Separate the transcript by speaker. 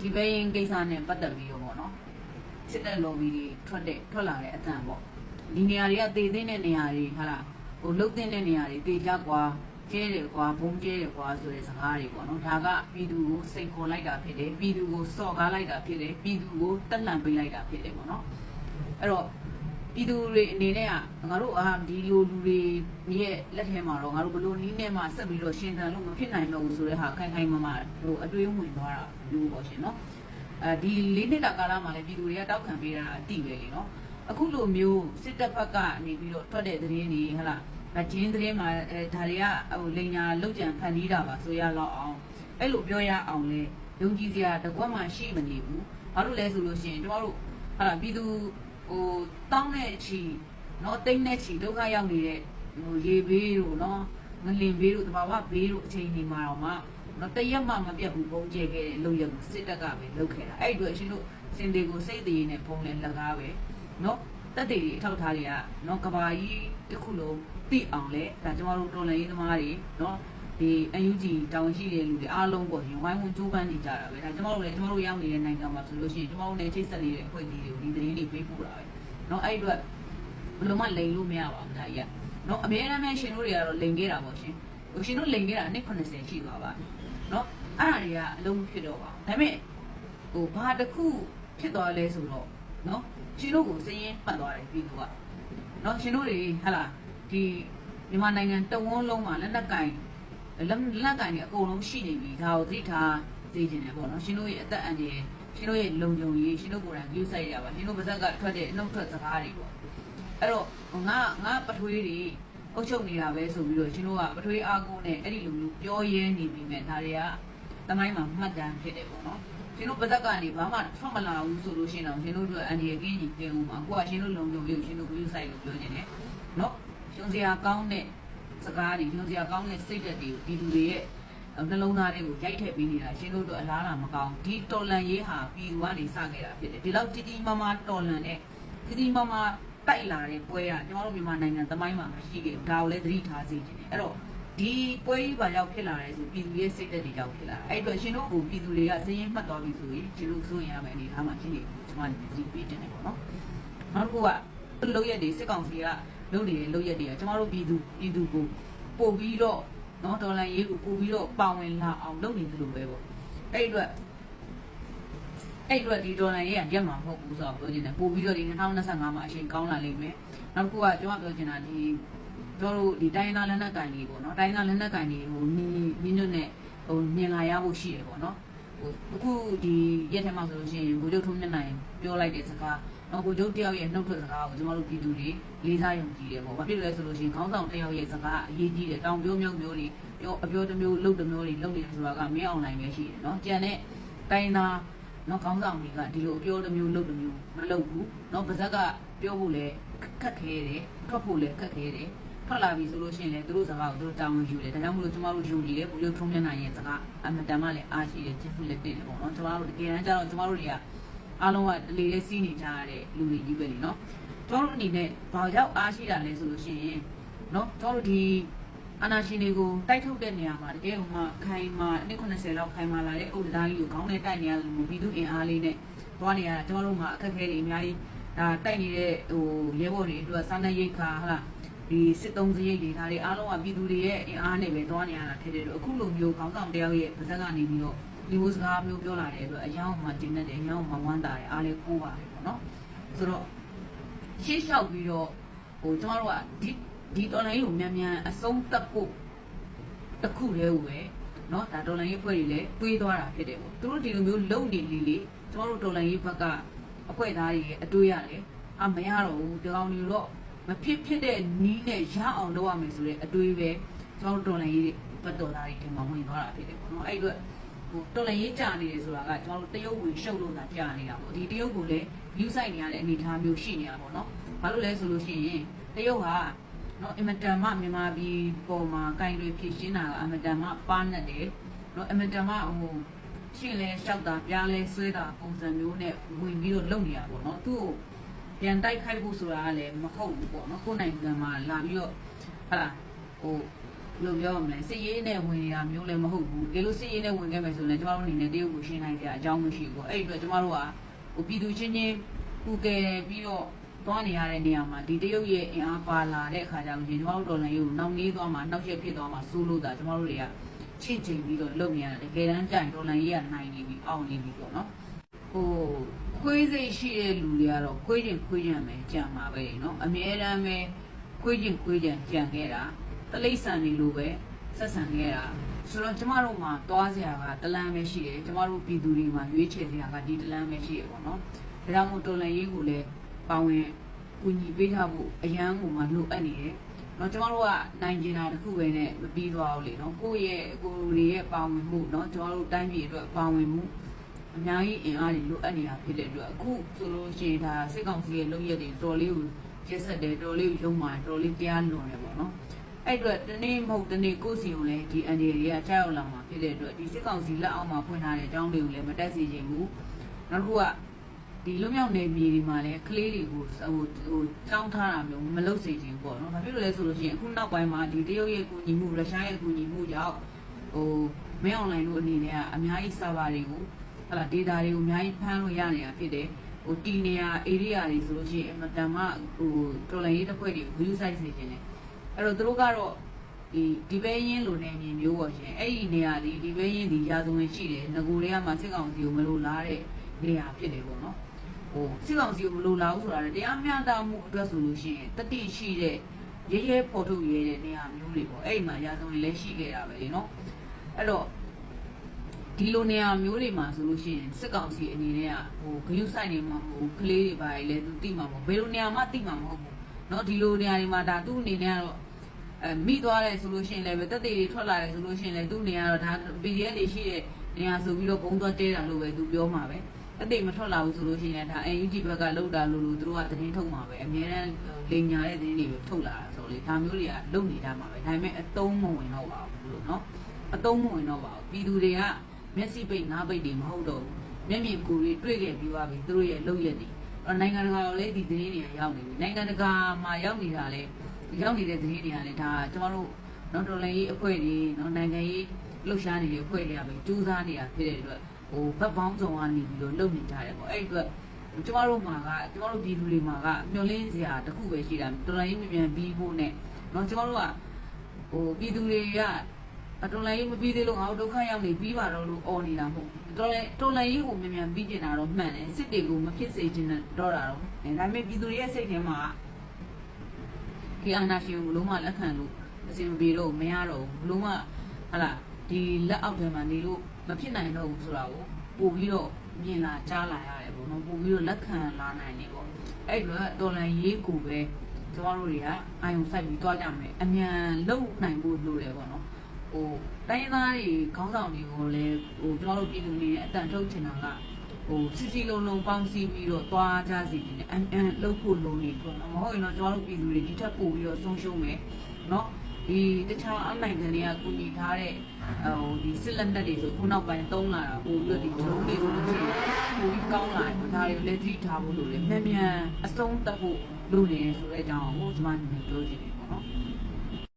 Speaker 1: ဒီဘဲရင်ကိစ္စနဲ့ပတ်သက်ပြီးတော့ပေါ့နော်စစ်တပ် lobby တွေထွက်တဲ့ထွက်လာတဲ့အတန်ပေါ့ဒီနေရာတွေကတည်သိတဲ့နေရာတွေဟာလားဟိုလှုပ်တဲ့နေရာတွေတည်ကြကွာကျဲတယ်ကွာဘုံကျဲတယ်ကွာဆိုတဲ့စကားတွေပေါ့နော်ဒါကပြည်သူကိုစိတ်ခေါ်လိုက်တာဖြစ်တယ်ပြည်သူကိုစော့ကားလိုက်တာဖြစ်တယ်ပြည်သူကိုတက်လှန်ပေးလိုက်တာဖြစ်တယ်ပေါ့နော်အဲ့တော့ ပြည်သူတွေအနေနဲ့ကငါတို့အာဒီလိုလူတွေရဲ့လက်ထဲမှာတော့ငါတို့ဘယ်လိုနည်းနဲ့မှဆက်ပြီးတော့ရှင်သန်လို့မဖြစ်နိုင်တော့ဘူးဆိုတဲ့ဟာခိုင်ခိုင်မာမာဟိုအတွေးဝင်သွားတာလို့ပေါ့ရှင်နော်အဲဒီလေးနှစ်တာကာလမှာလည်းပြည်သူတွေကတောက်ခံပေးတာအတိပဲလေနော်အခုလိုမျိုးစစ်တပ်ဘက်ကနေပြီးတော့ထွက်တဲ့သတင်းတွေဟဟလားအချင်းသတင်းမှာအဲဒါတွေကဟိုလိန်ညာလောက်ကြံဖန်တီးတာပါဆိုရတော့အောင်အဲ့လိုပြောရအောင်လေယုံကြည်စရာတကွက်မှရှိမနေဘူးဘာလို့လဲဆိုလို့ရှိရင်တို့တို့ဟာလားပြည်သူ ဟိုတောင်းတဲ့အချီနော်တိမ့်တဲ့ချီဒုက္ခရောက်နေတဲ့ဟိုရေဘေးတို့နော်ငလင်ဘေးတို့တဘာဝဘေးတို့အချိန်ဒီမှာတော့မှနော်တရက်မှမပြတ်ဘူးပုံကျဲခဲ့တဲ့လုံရကိုစစ်တပ်ကပဲလုပ်ခဲ့တာအဲ့အတွေ့အရှင်တို့စင်တွေကိုစိတ်တည်နေပုံလဲလက်ကားပဲနော်တက်တည်တွေအထောက်ထားတွေကနော်ကဘာကြီးတစ်ခုလုံးသိအောင်လဲဒါကျမတို့တော်လန်ရေးသမားတွေနော် ဒီ UNG တောင်းရှိတဲ့လူတွေအားလုံးပေါ့ရင်ဝိုင်းဝန်းကြိုးပမ်းနေကြတာပဲဒါကျမတို့လည်းကျမတို့ရောက်နေတဲ့နိုင်ငံမှာဆိုလို့ရှိရင်ကျမတို့လည်းချိတ်ဆက်နေတဲ့အဖွဲ့အစည်းတွေကိုဒီသတင်းတွေပေးပို့တာပဲ เนาะအဲ့ဒီအတွက်ဘယ်လိုမှလိန်လို့မရပါဘူးဒါကြီးကเนาะအများအားဖြင့်ရှင်တို့တွေကတော့လိန်ခဲ့တာပေါ့ရှင်ဟိုရှင်တို့လိန်ခဲ့တာနှစ်80ရှိသွားပါเนาะအဲ့ဒါတွေကအလုံးမဖြစ်တော့ပါဘူးဒါပေမဲ့ဟိုဘာတစ်ခုဖြစ်သွားလဲဆိုတော့เนาะရှင်တို့ကိုစည်ရင်ပတ်သွားတယ်ပြီးတော့เนาะရှင်တို့တွေဟာလာဒီမြန်မာနိုင်ငံတဝန်းလုံးမှာလက်နက်ကင် လက်လက်ကင်တွေအကုန်လုံးရှိနေပြီဒါကိုသိထားသိကျင်တယ်ပေါ့နော်ရှင်တို့ရဲ့အသက်အန္တရာယ်ရှင်တို့ရဲ့လုံခြုံရေးရှင်တို့ကိုယ်တိုင်ပြုဆိုင်ရပါရှင်တို့ပါဇက်ကထွက်တဲ့နှုတ်ထွက်စကားတွေပေါ့အဲ့တော့ငါငါပထွေးတွေအုပ်ချုပ်နေတာပဲဆိုပြီးတော့ရှင်တို့ကပထွေးအားကိုးနဲ့အဲ့ဒီလိုမျိုးပြောရဲနေပြီမဲ့ဒါတွေကတမိုင်းမှာမှတ်တမ်းဖြစ်တယ်ပေါ့နော်ရှင်တို့ပါဇက်ကနေဘာမှထွက်မလာဘူးဆိုလို့ရှင်တော့ရှင်တို့တို့အန္တရာယ်ကင်းကြီးပြင်ဦးမှာကိုကရှင်တို့လုံခြုံရေးရှင်တို့ပြုဆိုင်လို့ပြောနေတယ်နော်ရှင်စရာကောင်းတဲ့ စကားတွေရှင်စရာကောင်းတဲ့စိတ်ဓာတ်တွေကိုပြည်သူတွေရဲ့နှလုံးသားတွေကိုရိုက်ထည့်ပေးနေတာရှင်တို့တို့အလားလာမကောင်းဒီတော်လန်ရေးဟာပြည်သူကနေစခဲ့တာဖြစ်တယ်ဒီလောက်တီတီမာမာတော်လန်တဲ့တီတီမာမာတိုက်လာတဲ့ပွဲကကျွန်တော်တို့မြန်မာနိုင်ငံသမိုင်းမှာမရှိခဲ့ဘူးဒါကိုလည်းသတိထားစေချင်တယ်အဲ့တော့ဒီပွဲကြီးပါရောက်ဖြစ်လာတယ်ဆိုပြည်သူရဲ့စိတ်သက်တွေရောက်ဖြစ်လာအဲ့တော့ရှင်တို့ကိုပြည်သူတွေကစည်ရင်မှတ်သွားပြီဆိုရင်ရှင်တို့စိုးရင်ရမယ်အနေထားမှာရှိနေကျွန်မဒီပေးတင်တယ်ပေါ့နော်နောက်တစ်ခုကလုံရက်တွေစစ်ကောင်စီက လုံနေတဲ့လုံရက်တွေကကျွန်တော်တို့ပြည်သူပြည်သူကိုပို့ပြီးတော့နော်ဒေါ်လာရေးကိုပို့ပြီးတော့ပါဝင်လာအောင်လုပ်နေသလိုပဲပေါ့အဲ့ဒီအတွက်အဲ့ဒီအတွက်ဒီဒေါ်လာရေးကရက်မှာမဟုတ်ဘူးဆိုတော့ပြောချင်တယ်ပို့ပြီးတော့ဒီ2025မှာအချိန်ကောင်းလာလိမ့်မယ်နောက်တစ်ခုကကျွန်တော်ပြောချင်တာဒီတို့တို့ဒီတိုင်းသားလက်နက်ကင်တွေပေါ့နော်တိုင်းသားလက်နက်ကင်တွေဟိုညီညီညွတ်နဲ့ဟိုမြင်လာရဖို့ရှိတယ်ပေါ့နော်ဟိုအခုဒီရက်ထဲမှာဆိုလို့ရှိရင်ဘုချုပ်ထုံးမျက်နှာပြောလိုက်တဲ့စကား တော့ကိုကျုပ်တယောက်ရဲ့နှုတ်ထွက်စကားကိုကျွန်တော်တို့ပြည်သူတွေလေးစားယုံကြည်တယ်ပေါ့။ဘာဖြစ်လဲဆိုလို့ရှိရင်ခေါင်းဆောင်တယောက်ရဲ့စကားအရေးကြီးတယ်။တောင်ပြောမျိုးမျိုးတွေပြောအပြောတစ်မျိုးလုပ်တစ်မျိုးတွေလုပ်နေတယ်ဆိုတာကမင်းအောင်နိုင်ပဲရှိတယ်နော်။ကြံတဲ့တိုင်းသားနော်ခေါင်းဆောင်တွေကဒီလိုအပြောတစ်မျိုးလုပ်တစ်မျိုးမလုပ်ဘူး။နော်ပါဇက်ကပြောဖို့လည်းခက်ခဲတယ်။ထွက်ဖို့လည်းခက်ခဲတယ်။ထွက်လာပြီဆိုလို့ရှိရင်လည်းသူတို့စကားကိုသူတို့တောင်းဝင်ယူတယ်။ဒါကြောင့်မို့လို့ကျမတို့ယူကြည့်တယ်ဘုလို့ထုံးမျက်နှာရဲ့စကားအမတန်မှလည်းအားရှိတယ်ချစ်ဖို့လည်းတည်တယ်ပေါ့နော်။ကျမတို့တကယ်တမ်းကျတော့ကျမတို့တွေက အားလုံးကလေလေးစီးနေကြရတဲ့လူတွေကြီးပဲလीနော်ကျွန်တော်တို့အနေနဲ့ဘာကြောင့်အားရှိတာလဲဆိုလို့ရှိရင်နော်ကျွန်တော်တို့ဒီအာနာရှင်တွေကိုတိုက်ထုတ်တဲ့နေရာမှာတကယ်ဟိုမှာခိုင်မာအနည်း90လောက်ခိုင်မာလာတဲ့ဥဒတိုင်းကိုခေါင်းနဲ့တိုက်နေရလို့ပြည်သူအင်အားလေးနဲ့သွားနေရတာကျွန်တော်တို့မှာအခက်အခဲတွေအများကြီးဒါတိုက်နေတဲ့ဟိုရဲဘော်တွေအတွက်စာနယ်ရိတ်ခါဟလာဒီစစ်တုံးစရိတ်တွေဒါတွေအားလုံးကပြည်သူတွေရဲ့အင်အားနဲ့ပဲသွားနေရတာဖြစ်တယ်လို့အခုလိုမျိုးခေါင်းဆောင်တယောက်ရဲ့ပါဇက်ကနေပြီးတော့ ဒီလိုစကားမျိုးပြောလာတဲ့အတွက်အယောင်မှတင်နေတယ်အယောင်မှဝမ်းသာတယ်အားလေးကိုးပါတယ်ပေါ့နော်ဆိုတော့ရှေ့လျှောက်ပြီးတော့ဟိုကျွန်တော်တို့ကဒီဒီတော်လိုင်းကိုမြန်မြန်အဆုံးသတ်ဖို့တစ်ခုတည်းကိုပဲเนาะဒါတော်လိုင်းရေးဖွဲ့တွေလည်းတွေးသွားတာဖြစ်တယ်ပေါ့သူတို့ဒီလိုမျိုးလုံနေလေလေကျွန်တော်တို့တော်လိုင်းရေးဘက်ကအဖွဲသားတွေအတွေးရတယ်အမရတော့ဘူးဒီကောင်တွေတော့မဖြစ်ဖြစ်တဲ့နီးနဲ့ရအောင်လုပ်ရမယ်ဆိုတဲ့အတွေးပဲကျွန်တော်တို့တော်လိုင်းရေးဘက်တော်သားတွေဒီမှာဝင်သွားတာဖြစ်တယ်ပေါ့နော်အဲ့အတွက် ဟိုတော်လည်းရေးကြနေတယ်ဆိုတာကကျွန်တော်တို့တရုတ်ဝင်ရှုပ်လို့သာကြာနေတာပေါ့ဒီတရုတ်ကိုလည်း view site နေရတဲ့အနေအထားမျိုးရှိနေတာပေါ့နော်ဘာလို့လဲဆိုလို့ရှိရင်တရုတ်ကနော်အင်မတန်မှမြန်မာပြည်ပေါ်မှာကင်တွေဖြစ်ရှင်းတာကအင်မတန်မှပါနေတယ်နော်အင်မတန်မှဟိုရှင်းလဲလျှောက်တာပြားလဲဆွဲတာပုံစံမျိုးနဲ့ဝင်ပြီးတော့လုပ်နေတာပေါ့နော်သူ့ကိုပြန်တိုက်ခိုက်ဖို့ဆိုတာကလည်းမဟုတ်ဘူးပေါ့နော်ကိုယ်နိုင်ငံမှာလာပြီးတော့ဟာဟို ဘယ်လိုပြောရမလဲစစ်ရေးနဲ့ဝင်နေတာမျိုးလည်းမဟုတ်ဘူးဒီလိုစစ်ရေးနဲ့ဝင်ခဲ့မယ်ဆိုရင်လည်းကျမတို့အနေနဲ့တရုတ်ကိုရှင်းနိုင်ကြအကြောင်းမရှိဘူးပေါ့အဲ့ဒီအတွက်ကျမတို့ကဟိုပြည်သူချင်းချင်းပူကယ်ပြီးတော့သွားနေရတဲ့နေရာမှာဒီတရုတ်ရဲ့အင်အားပါလာတဲ့အခါကျတော့ကျမတို့တော်လည်းရုပ်နောက်နေသွားမှာနောက်ရက်ဖြစ်သွားမှာစိုးလို့တာကျမတို့တွေကချင့်ချိန်ပြီးတော့လုပ်နေရတယ်တကယ်တမ်းကြရင်တော်လည်းရေးကနိုင်နေပြီအောင်နေပြီပေါ့နော် ဟိုခွေးစိတ်ရှိတဲ့လူတွေကတော့ခွေးကျင်ခွေးကျင်ပဲကြံမှာပဲเนาะအမြဲတမ်းပဲခွေးကျင်ခွေးကျင်ကြံခဲ့တာ တလိဆန်တွေလိုပဲဆက်ဆံခဲ့တာဆိုတော့ကျမတို့မှာတွားစရာကတလန်းပဲရှိတယ်ကျမတို့ပြည်သူတွေမှာရွေးချယ်စရာကဒီတလန်းပဲရှိရပေါ့နော်ဒါကြောင့်မို့တော်လန်ရေးကိုလည်းပါဝင်ကူညီပေးကြဖို့အရန်ကိုမှလိုအပ်နေတယ်နော်ကျမတို့ကနိုင်ကျင်တာတစ်ခုပဲနဲ့မပြီးသွားဘူးလေနော်ကိုယ့်ရဲ့ကိုယ်တွေရဲ့ပါဝင်မှုနော်ကျမတို့တိုင်းပြည်အတွက်ပါဝင်မှုအများကြီးအင်အားတွေလိုအပ်နေတာဖြစ်တဲ့အတွက်အခုဆိုလို့ရှိရင်ဒါစစ်ကောင်စီရဲ့လုပ်ရက်တွေတော်လေးကိုရက်ဆက်တယ်တော်လေးကိုရုံးပါတယ်တော်လေးတရားလွန်တယ်ပေါ့နော် အဲ့အတွက်တနေ့မဟုတ်တနေ့ကိုယ့်စီကိုလည်းဒီအန်ဒီတွေကကြောက်ရောက်လာမှာဖြစ်တဲ့အတွက်ဒီစစ်ကောင်စီလက်အောက်မှာဖွင့်ထားတဲ့အကြောင်းတွေကိုလည်းမတက်စီချင်ဘူးနောက်တစ်ခုကဒီလွမြောက်နေမြေတွေမှာလည်းကလေးတွေကိုဟိုဟိုကြောင်းထားတာမျိုးမလုပ်စေချင်ဘူးပေါ့နော်ဘာဖြစ်လို့လဲဆိုလို့ရှိရင်အခုနောက်ပိုင်းမှာဒီတရုတ်ရဲ့ကူညီမှုရုရှားရဲ့ကူညီမှုကြောင့်ဟိုမင်းအွန်လိုင်းတို့အနေနဲ့ကအများကြီး server တွေကိုဟလာ data တွေကိုအများကြီးဖမ်းလို့ရနေတာဖြစ်တယ်ဟိုတီနေရ area တွေဆိုလို့ရှိရင်အမတန်မှဟိုတော်လိုင်းရေးတစ်ဖွဲ့တွေကို view site စေခြင်းတယ် အဲ့တော့သူတို့ကတော့ဒီဒီပဲရင်းလိုနေမြင်မျိုးပေါ့ရှင်အဲ့ဒီနေရာဒီဒီပဲရင်းဒီရာဇဝင်ရှိတယ်ငကိုတွေကမှစစ်ကောင်စီကိုမလိုလားတဲ့နေရာဖြစ်တယ်ပေါ့နော်ဟိုစစ်ကောင်စီကိုမလိုလားဘူးဆိုတာလည်းတရားမျှတမှုအတွက်ဆိုလို့ရှိရင်တတိရှိတဲ့ရဲရဲပေါ်ထုတ်ရဲတဲ့နေရာမျိုးတွေပေါ့အဲ့ဒီမှာရာဇဝင်လည်းရှိခဲ့တာပဲလေနော်အဲ့တော့ ဒီလိုနေရာမျိုးတွေမှာဆိုလို့ရှိရင်စစ်ကောင်စီအနေနဲ့ကဟိုဂယုဆိုင်နေမှာမဟုတ်ဘူးကလေးတွေပါလေသူတိမှာမဟုတ်ဘယ်လိုနေရာမှတိမှာမဟုတ်ဘူးเนาะဒီလိုနေရာတွေမှာဒါသူ့အနေနဲ့ကတော့ အဲမိသွားတယ်ဆိုလို့ရှိရင်လည်းတက်တေတွေထွက်လာတယ်ဆိုလို့ရှိရင်လည်းသူ့နေရာတော့ဒါ PDF တွေရှိတဲ့နေရာဆိုပြီးတော့ပုံသွားတဲတာလို့ပဲသူပြောမှာပဲတက်တေမထွက်လာဘူးဆိုလို့ရှိရင်လည်းဒါ NUG ဘက်ကလှုပ်တာလို့လို့သူတို့ကသတင်းထုတ်မှာပဲအများအားလိန်ညာတဲ့သတင်းတွေထုတ်လာတာဆိုလေဒါမျိုးတွေကလုံနေတာမှာပဲဒါပေမဲ့အတုံးမဝင်တော့ပါဘူးလို့နော်အတုံးမဝင်တော့ပါဘူးပြည်သူတွေကမျက်စိပိတ်နားပိတ်တွေမဟုတ်တော့ဘူးမျက်မြင်ကိုယ်တွေတွေ့ခဲ့ပြီးသွားပြီသူတို့ရဲ့လှုပ်ရက်တွေနိုင်ငံတကာကိုလည်းဒီသတင်းတွေကရောက်နေပြီနိုင်ငံတကာမှာရောက်နေတာလည်း ရောက်နေတဲ့သတင်းတွေကလည်းဒါကျမတို့နော်တော်လည်းရေးအဖွဲ့တွေနော်နိုင်ငံရေးလှုပ်ရှားနေတဲ့အဖွဲ့တွေကပဲစူးစမ်းနေတာဖြစ်တဲ့အတွက်ဟိုဘက်ပေါင်းစုံကနေပြီးတော့လုပ်နေကြတယ်ပေါ့အဲ့ဒီအတွက်ကျမတို့မှာကကျမတို့ပြည်သူတွေမှာကမျောလင်းစရာတစ်ခုပဲရှိတာတော်လည်းရေးမြန်မြန်ပြီးဖို့နဲ့နော်ကျမတို့ကဟိုပြည်သူတွေကအတော်လိုင်းမပြီးသေးလို့ငါတို့ဒုက္ခရောက်နေပြီးပါတော့လို့អော်နေတာမဟုတ်ဘူးတော်လဲတော်လိုင်းကြီးကိုမြန်မြန်ပြီးကျင်တာတော့မှန်တယ်စစ်တွေကိုမဖြစ်စေချင်တော့တာတော့အဲဒါပေမဲ့ပြည်သူတွေရဲ့စိတ်ထဲမှာ ဒီအာဏာရှင်ကိုဘလို့မှလက်ခံလို့အစီအပြေတော့မရတော့ဘူးဘလို့မှဟာလာဒီလက်အောက်ထဲမှာနေလို့မဖြစ်နိုင်တော့ဘူးဆိုတာကိုပို့ပြီးတော့မြင်လာကြားလာရတယ်ပေါ့နော်ပို့ပြီးတော့လက်ခံလာနိုင်နေပေါ့အဲ့လိုတော်လိုင်းရေးကိုပဲကျမတို့တွေကအာယုံစိုက်ပြီးတွားကြမယ်အမြန်လုံနိုင်ဖို့လိုတယ်ပေါ့နော်ဟိုတိုင်းရင်းသားတွေခေါင်းဆောင်တွေကိုလည်းဟိုကျွန်တော်တို့ပြည်သူတွေနဲ့အတန်ထုတ်ချင်တာက ဟိုစီစီလုံးလုံးပေါင်းစည်းပြီးတော့သွားကြစီတယ်အန်အန်လှုပ်ဖို့လုံးနေပေါ့နော်မဟုတ်ရင်တော့ကျွန်တော်တို့ပြည်သူတွေဒီထက်ပိုပြီးတော့ဆုံးရှုံးမယ်နော်ဒီတခြားအနိုင်ကနေကကူညီထားတဲ့ဟိုဒီစစ်လက်နက်တွေဆိုခုနောက်ပိုင်းသုံးလာတာပို့ပြီးတော့ဒီဒရုန်းတွေဆိုလို့ရှိရင်ပိုပြီးကောင်းလာတယ်ဒါတွေလည်းသတိထားဖို့လိုတယ်မြန်မြန်အဆုံးသတ်ဖို့လိုနေတယ်ဆိုတဲ့အကြောင်းကိုကျွန်မအနေနဲ့ပြောချင်တယ်